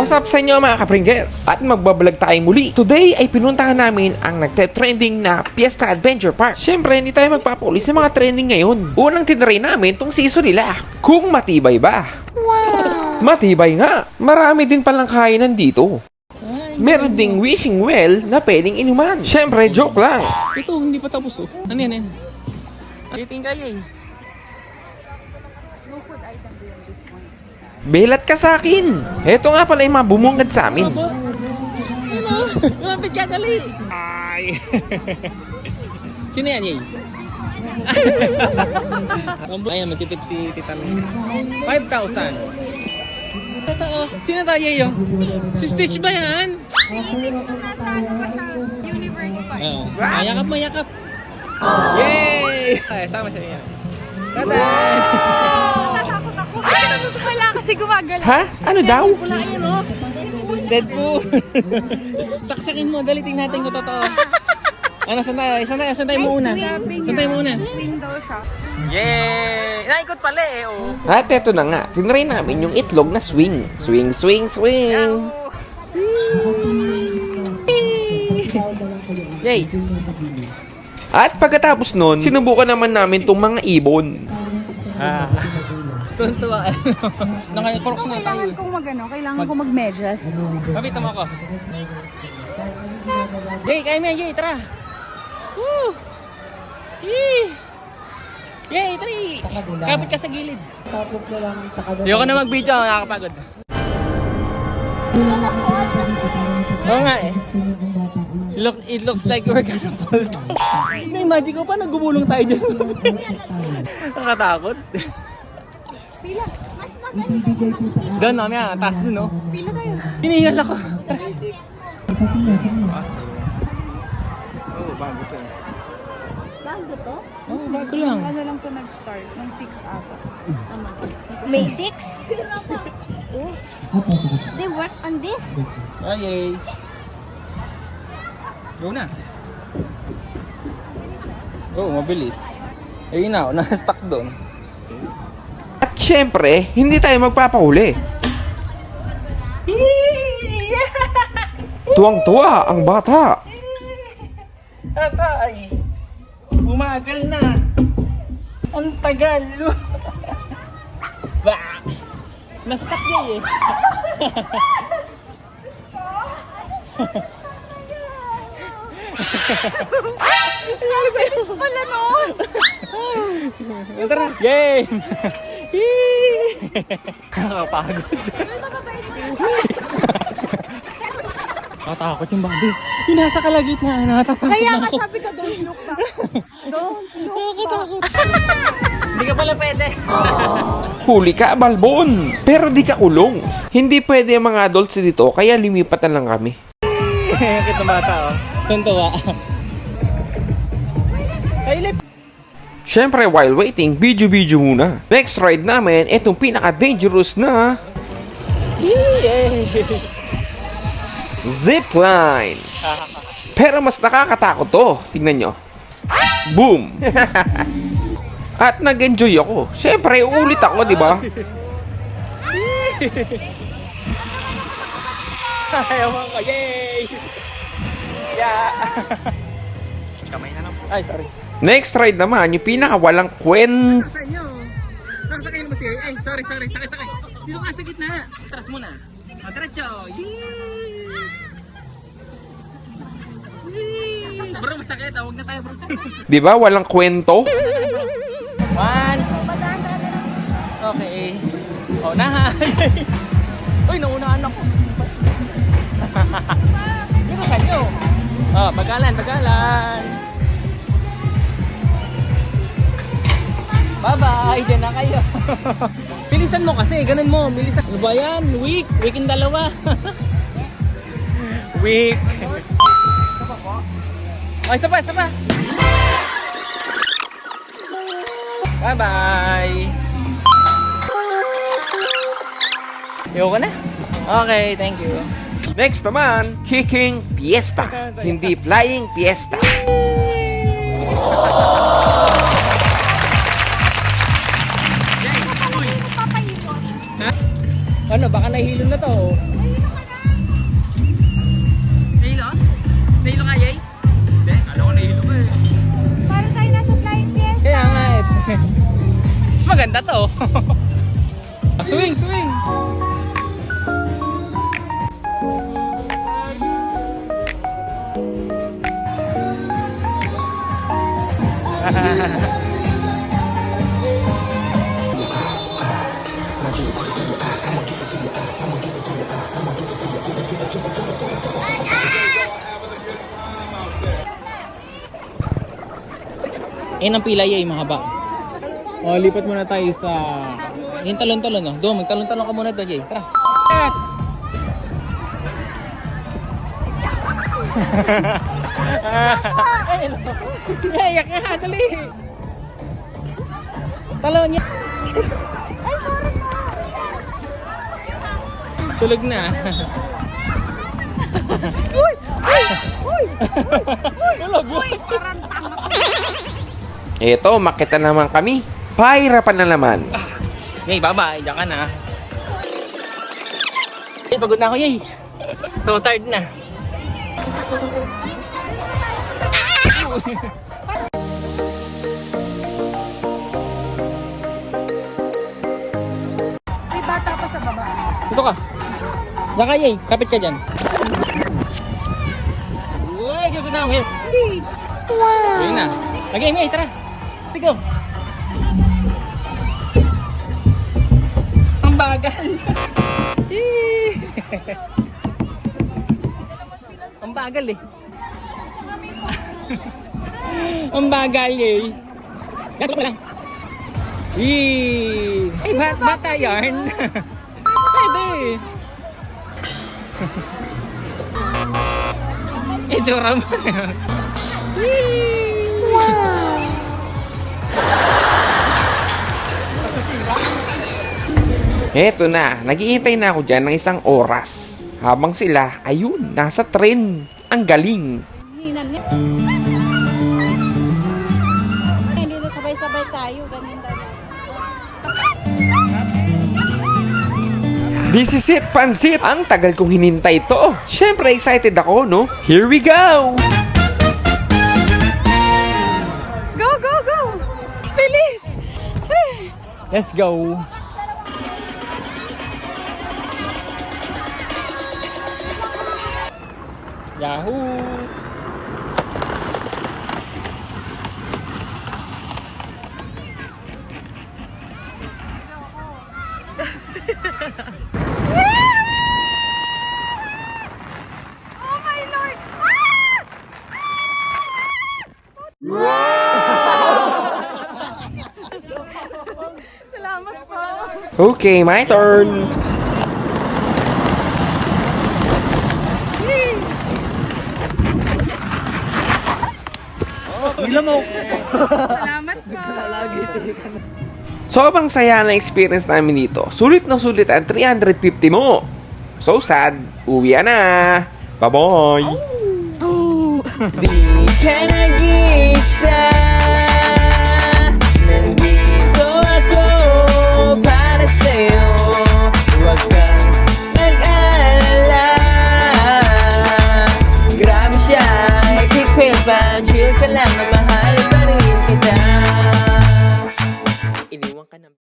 What's up sa inyo mga kapringgets? At magbablog tayo muli. Today ay pinuntahan namin ang nagte-trending na Fiesta Adventure Park. Siyempre, hindi tayo magpapuli sa mga trending ngayon. Unang tinry namin tong season nila. Kung matibay ba? Wow! Matibay nga. Marami din palang kainan dito. Meron ding wishing well na pwedeng inuman. Siyempre, joke lang. Ito, hindi pa tapos oh. Ano yan, ano yan? Titing kayo eh. Belat ka sa akin. Heto nga pala yung mga bumungad sa amin. Lumapit ka, dali. Ay. Sino yan, Yay? Ayan, magtitip si Tita May. 5,000. Totoo. Sino tayo, Yay? oh? Si Stitch ba yan? Nasa ano pa siya, universe pa. Oo. Mayakap, mayakap. Yay! Ay, sama siya niya. Tada! Kasi gumagalaw. Ha? Ano daw? Wala yan, oh. Deadpool. Saksakin mo, dali tingnan natin kung totoo. Ano, saan tayo? Saan tayo? Saan tayo muna? Saan tayo muna? Swing daw siya. Yay! Naikot pala eh, oh. At eto na nga, tinry namin yung itlog na swing. Swing, swing, swing. Yay! At pagkatapos nun, sinubukan naman namin tong mga ibon. Tuntua. Naka-crocs na tayo. Kailangan kong mag ano, kailangan kong mag-medyas. Kapit mo ako. Yay, kaya mo yan, Yay, tara. Woo! Yay! Yay, tari! Kapit ka sa gilid. Tapos na lang sa kadal. Ayoko na mag-video, nakakapagod. Oo nga eh. Look, it looks like we're gonna fall down. Na-imagine ko pa, nagumulong tayo dyan. Nakatakot. Pila. Doon, mamaya, taas dun, no? Pila tayo. Hinihingal ako. Oo, bago to. Bago to? Oo, bago lang. Ano lang to nag-start? Nung 6 ata. May 6? oh. They work on this? Ay, Go na. Oo, mabilis. Ayun na, oh, naka-stuck doon. At syempre, hindi tayo magpapahuli. Tuwang-tuwa ang bata. Tatay! Bumagal na! Ang tagal! ba! Na-stuck niya eh! Wala noon. Tara! Yay! Nakakapagod. Nakatakot yung babi. Yung nasa kalagitnaan, natatakot Kaya na ako. sabi ko, don't look back. Don't look Nakatakot. Hindi ka pala pwede. Huli ka, balbon. Pero di ka kulong. Hindi pwede ang mga adults dito, kaya lumipat na lang kami. Kita mata oh. Tuntua. Ay, lip. Syempre, while waiting, video-video muna. Next ride namin, itong pinaka-dangerous na zipline. Pero mas nakakatakot to. Tingnan nyo. Boom! At nag-enjoy ako. Syempre, ulit ako, di ba? Ewan ko, yay! Yeah! Kamay na lang po. Ay, sorry. Next ride naman, yung pinaka-walang kwen... Sa inyo. Nakasakay naman siya. Ay, sorry, sorry. Sakay, sakay. Dito ka sa gitna. Atras muna. Atratso. Yay! Yay! Bro, masakit. ah. Huwag na tayo, bro. Di ba? Walang kwento. One. Okay. Oh, nahan. Uy, naunahan ako. Dito kayo. Oh, bagalan, bagalan. Bye-bye, dyan na kayo. Bilisan mo kasi, ganun mo. Bilisan. Ano ba yan? Week. Week in dalawa. Week. Oh, isa pa, isa pa. Bye-bye. Ayoko na. Okay, thank you. Next naman, kicking fiesta. Hindi flying fiesta. Ano, baka nahilo na to. oh. Nahilo? Nahilo nga, Yay? Hindi, kala ko nahilo ka eh. Para tayo nasa flying fiesta. Kaya nga eh. Mas maganda to. swing, swing! Ha ha ha ha. Ayun ang pila yung mahaba. O, lipat muna tayo sa... Yung talon-talon, no? Doon, magtalon-talon ka muna doon, Jay. Tara. Yes! Iyak nga, dali. Talon niya. Ay, sorry po. Tulog na. Eto, makita naman kami. Pahirapan na naman. Yay, bye-bye. Diyan ka na. Yay, pagod na ako, yay. So tired na. May bata pa sa baba. Ito ka. Diyan ka, yay. Kapit ka dyan. Uy, gagawin na ako, yay. Wow. Yun na. Lagay, yay, tara. Go. Ang bagal. Ang bagal eh. Ang bagal eh. Gato pa lang. Yee. Ay, ba bata yarn. Pwede. Itsura mo. Eto na, naghihintay na ako dyan ng isang oras. Habang sila, ayun, nasa tren. Ang galing. Hindi na sabay-sabay tayo. Ganun. This is it, pansit! Ang tagal kong hinintay to. Siyempre, excited ako, no? Here we go! Go, Let's go. Yahoo! Oh my Lord! Ah! Ah! Ah! Salamat Okay, my turn. Salamat po. Sobrang saya na experience namin dito. Sulit na sulit ang 350 mo. So sad. Uwi na. Bye-bye. Di ka nag-isa